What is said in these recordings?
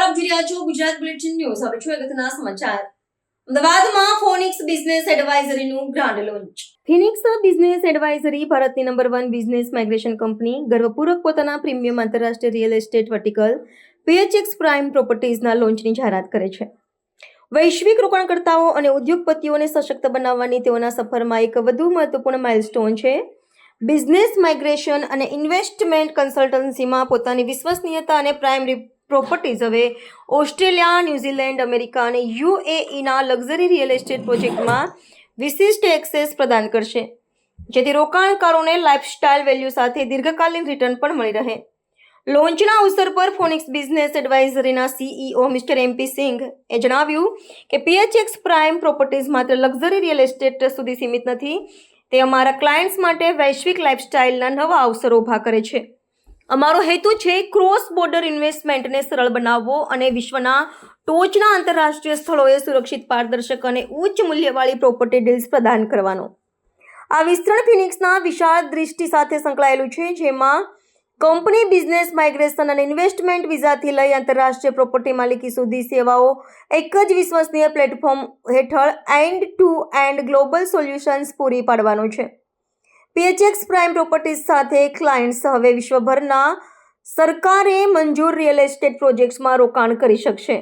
નમસ્કાર આપ છો ગુજરાત બુલેટિન ન્યૂઝ હવે છું અગત્યના સમાચાર અમદાવાદમાં ફોનિક્સ બિઝનેસ એડવાઇઝરીનું grand launch Phoenix business advisory ભારતની number one business migration company ગર્વપૂર્વક પોતાના પ્રીમિયમ આંતરરાષ્ટ્રીય real estate vertical PHX prime પ્રોપર્ટીઝના લોન્ચની જાહેરાત કરે છે વૈશ્વિક રોકાણકર્તાઓ અને ઉદ્યોગપતિઓને સશક્ત બનાવવાની તેઓના સફરમાં એક વધુ મહત્વપૂર્ણ માઇલસ્ટોન છે બિઝનેસ માઇગ્રેશન અને ઇન્વેસ્ટમેન્ટ કન્સલ્ટન્સીમાં પોતાની વિશ્વસનીયતા અને પ્રાઇમ પ્રોપર્ટીઝ હવે ઓસ્ટ્રેલિયા ન્યૂઝીલેન્ડ અમેરિકા અને યુએઈના લક્ઝરી રિયલ એસ્ટેટ પ્રોજેક્ટમાં વિશિષ્ટ એક્સેસ પ્રદાન કરશે જેથી રોકાણકારોને લાઇફસ્ટાઇલ વેલ્યુ સાથે દીર્ઘકાલીન રિટર્ન પણ મળી રહે લોન્ચના અવસર પર ફોનિક્સ બિઝનેસ એડવાઇઝરીના સીઈઓ મિસ્ટર એમપી સિંઘ એ જણાવ્યું કે પીએચએક્સ પ્રાઇમ પ્રોપર્ટીઝ માત્ર લક્ઝરી રિયલ એસ્ટેટ સુધી સીમિત નથી તે અમારા ક્લાયન્ટ્સ માટે વૈશ્વિક લાઇફસ્ટાઇલના નવા અવસરો ઊભા કરે છે અમારો હેતુ છે ક્રોસ બોર્ડર ઇન્વેસ્ટમેન્ટને સરળ બનાવવો અને વિશ્વના ટોચના આંતરરાષ્ટ્રીય સ્થળોએ સુરક્ષિત પારદર્શક અને ઉચ્ચ મૂલ્યવાળી પ્રોપર્ટી ડીલ્સ પ્રદાન કરવાનો આ વિસ્તરણ ફિનિક્સના વિશાળ દૃષ્ટિ સાથે સંકળાયેલું છે જેમાં કંપની બિઝનેસ માઇગ્રેશન અને ઇન્વેસ્ટમેન્ટ વિઝાથી લઈ આંતરરાષ્ટ્રીય પ્રોપર્ટી માલિકી સુધી સેવાઓ એક જ વિશ્વસનીય પ્લેટફોર્મ હેઠળ end to end global solutions પૂરી પાડવાનું છે પીએચએક્સ પ્રાઇમ પ્રોપર્ટીઝ સાથે ક્લાયન્ટ્સ હવે વિશ્વભરના સરકારે મંજૂર રિયલ એસ્ટેટ પ્રોજેક્ટ્સમાં રોકાણ કરી શકશે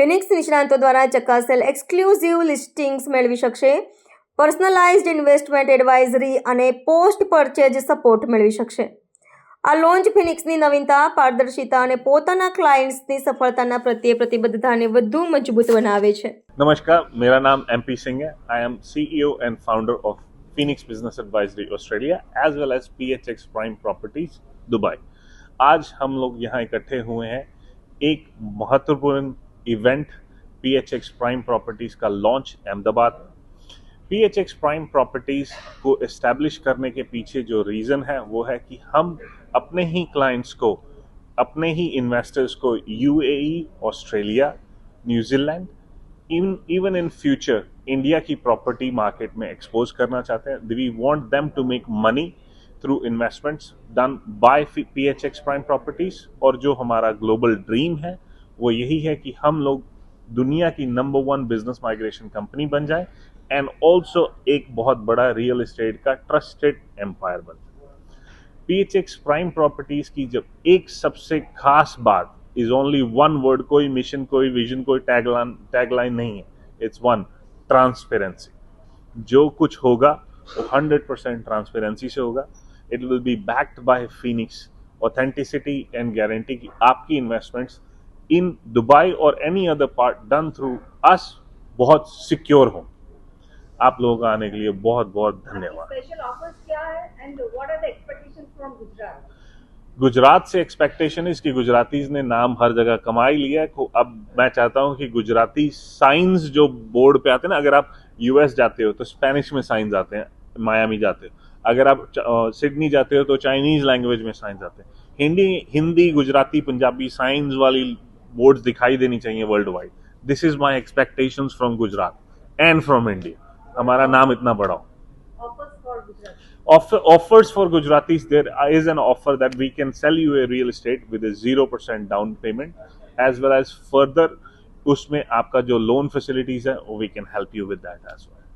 ફિનિક્સ નિષ્ણાંતો દ્વારા ચકાસેલ એક્સક્લુઝિવ લિસ્ટિંગ્સ મેળવી શકશે પર્સનલાઇઝ્ડ ઇન્વેસ્ટમેન્ટ એડવાઇઝરી અને પોસ્ટ પરચેજ સપોર્ટ મેળવી શકશે આ લોન્ચ ફિનિક્સની નવીનતા પારદર્શિતા અને પોતાના ક્લાયન્ટ્સની સફળતાના પ્રત્યે પ્રતિબદ્ધતાને વધુ મજબૂત બનાવે છે નમસ્કાર મેરા નામ MP Singh I am CEO and founder of Phoenix Business Advisory Australia as well as PHX Prime Properties Dubai. आज हम लोग यहाँ इकट्ठे हुए हैं एक महत्वपूर्ण event PHX Prime X prime properties का launch Ahmedabad PHX Prime Properties को इस्टेब्लिश करने के पीछे जो रीज़न है वो है कि हम अपने ही क्लाइंट्स को अपने ही इन्वेस्टर्स को UAE, Australia New Zealand even even in future India की प्रॉपर्टी मार्केट में एक्सपोज करना चाहते हैं we want them to make money through investments done by P H X prime properties और जो हमारा ग्लोबल ड्रीम है वो यही है कि हम लोग दुनिया की number one business migration company बन जाए एंड ऑल्सो एक बहुत बड़ा रियल इस्टेट का ट्रस्टेड एम्पायर बन जाए P H X prime properties की जब एक सबसे खास बात इज ओनली वन वर्ड कोई मिशन कोई विजन कोई टैगलाइन टैगलाइन नहीं है इट्स वन ट्रांसपेरेंसी जो कुछ होगा वो हंड्रेड परसेंट ट्रांसपेरेंसी से होगा it will be backed by Phoenix authenticity and guarantee की आपकी इन्वेस्टमेंट्स इन दुबई और any other part done through us बहुत सिक्योर हो आप लोगों का आने के लिए बहुत बहुत धन्यवाद गुजरात से एक्सपेक्टेशन इज कि गुजरातीज ने नाम हर जगह कमाई लिया है अब मैं चाहता हूँ कि गुजराती साइंस जो बोर्ड पे आते हैं ना अगर आप यूएस जाते हो तो स्पेनिश में साइंस आते हैं मायामी जाते हो अगर आप सिडनी जाते हो तो चाइनीज लैंग्वेज में साइंस आते हैं हिंदी हिंदी गुजराती पंजाबी साइंस वाली बोर्ड दिखाई देनी चाहिए world wide this is my expectation from Gujarat and from India हमारा नाम इतना बड़ा हो offer, offers for Gujaratis, there is an offer that we can sell you a real estate with a 0% down payment as well as further usme आपका jo loan facilities hai, we can help you with that as well.